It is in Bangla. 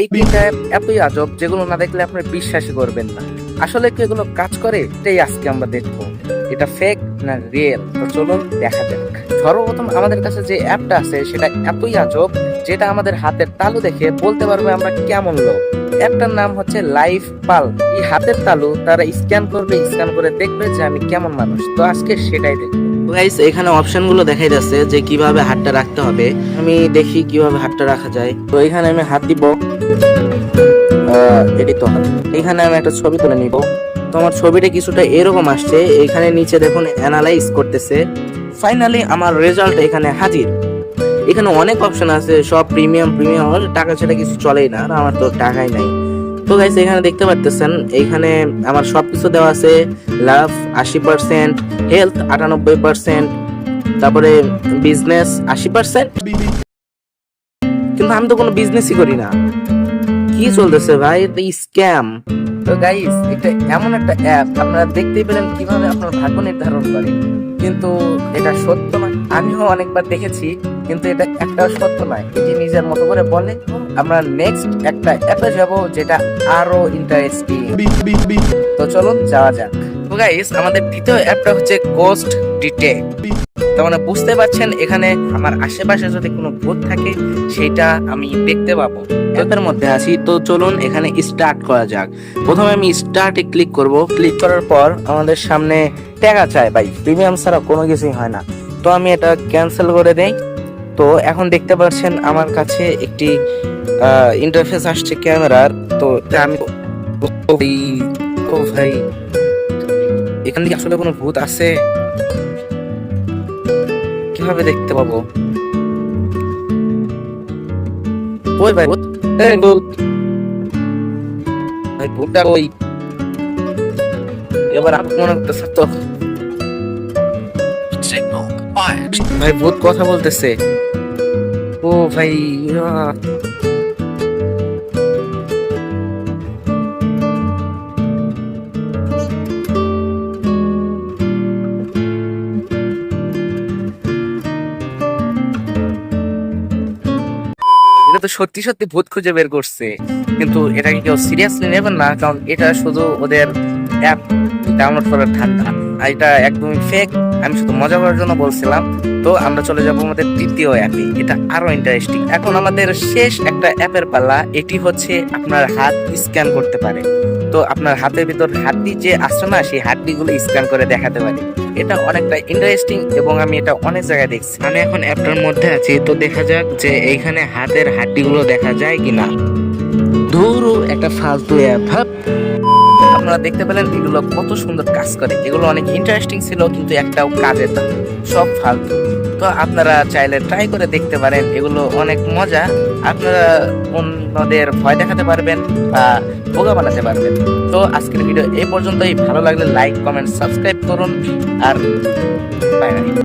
এই তিনটা এতই আজব যেগুলো না দেখলে আপনি বিশ্বাসই করবেন না। আসলে কি এগুলো কাজ করে? এটাই আজকে আমরা দেখব। এটা ফেক না রিয়েল তো চলুন দেখা যাক। সর্বপ্রথম আমাদের কাছে যে অ্যাপটা আছে, সেটা এতই আজব যেটা আমাদের হাতের তালু দেখে বলতে পারবে আমরা কেমন লোক। অ্যাপটার নাম হচ্ছে লাইফ পাল এই হাতের তালু তারা স্ক্যান করবে স্ক্যান করে দেখবে যে আমি কেমন মানুষ। তো আজকে সেটাই দেখব। গাইস এখানে অপশনগুলো দেখাই যাচ্ছে যে কীভাবে হাতটা রাখতে হবে। আমি দেখি কীভাবে হাতটা রাখা যায়। তো এখানে আমি হাত দিব। এটাই তো এখানে আমি একটা ছবি তুলে নিব। তো আমার ছবিটা কিছুটা এরকম আসছে। এখানে নিচে দেখুন অ্যানালাইজ করতেছে। ফাইনালি আমার রেজাল্ট এখানে হাজির। এখানে অনেক অপশন আছে। সব প্রিমিয়াম প্রিমিয়াম টাকা ছাড়া কিছু চলেই না। আর আমার তো টাকাই নাই। তো গাইস এখানে দেখতে পারতেছেন এইখানে আমার সব কিছু দেওয়া আছে লাভ আশি পার্সেন্ট হেলথ আটানব্বই পার্সেন্ট তারপরে বিজনেস আশি পার্সেন্ট কিন্তু আমি তো কোনো বিজনেসই করি না। কি চলতেছে ভাই? এটা স্ক্যাম তো গাইস এটা এমন একটা অ্যাপ আপনারা দেখতেই পেলেন কীভাবে আপনার ভাগ্য নির্ধারণ করে। কিন্তু এটা সত্য আমিও অনেকবার দেখেছি। কিন্তু এটা একটাও সত্য নয়। এটি নিজের মতো করে বলে, আমরা নেক্সট একটা অ্যাপে যাব যেটা আরও ইন্টারেস্টিং তো চলুন যাওয়া যাক। তো গাইস আমাদের দ্বিতীয় অ্যাপটা হচ্ছে গোস্ট ডিটেক্ট তার মানে বুঝতে পারছেন, এখানে আমার আশেপাশে যদি কোনো ভূত থাকে, সেটা আমি দেখতে পাবো। অ্যাপের মধ্যে আছি, তো চলুন এখানে স্টার্ট করা যাক। প্রথমে আমি স্টার্টে ক্লিক করব। ক্লিক করার পর আমাদের সামনে টাকা চায় ভাই প্রিমিয়াম ছাড়া কোনো কিছুই হয় না। তো আমি এটা ক্যান্সেল করে দেই। তো এখন দেখতে পাচ্ছেন আমার কাছে একটি ইন্টারফেস আসছে ক্যামেরার। তো আমি ভাই, এখানে কি আসলে কোনো ভূত আছে? কীভাবে দেখতে পাবো? ভাই ভূত, এই ভূতটা ওই এবার আপনি মনে করতেছে তো। ভাই ভূত কথা বলতেছে। ও ভাই তো সত্যি সত্যি ভূত খুঁজে বের করছে। কিন্তু এটাকে কেউ সিরিয়াসলি নেবেন না, কারণ এটা শুধু ওদের অ্যাপ ডাউনলোড করার ঠান্ডা এটা একদমই ফেক আমি শুধু মজা করার জন্য বলছিলাম। তো আমরা চলে যাব আমাদের তৃতীয় অ্যাপে এটা আরও ইন্টারেস্টিং এখন আমাদের শেষ একটা অ্যাপের পাল্লা এটি হচ্ছে আপনার হাত স্ক্যান করতে পারে। তো আপনার হাতের ভিতর হাড্ডি যে আসছে না, সেই হাড্ডিগুলো স্ক্যান করে দেখাতে পারে। এটা অনেকটা ইন্টারেস্টিং এবং আমি এটা অনেক জায়গায় দেখছি। আমি এখন অ্যাপটার মধ্যে আছি। তো দেখা যাক যে এইখানে হাতের হাড্ডিগুলো দেখা যায় কিনা। ধুরু, একটা ফালতু অ্যাপ আপনারা দেখতে পেলেন এগুলো কত সুন্দর কাজ করে। এগুলো অনেক ইন্টারেস্টিং ছিল, কিন্তু একটাও কাজের না সব ফালতু। তো আপনারা চাইলে ট্রাই করে দেখতে পারেন, এগুলো অনেক মজা। আপনারা অন্যদের ভয় দেখাতে পারবেন বা বোকা বানাতে পারবেন। তো আজকের ভিডিও এই পর্যন্তই। ভালো লাগলে লাইক কমেন্ট সাবস্ক্রাইব করুন। আর বাই বাই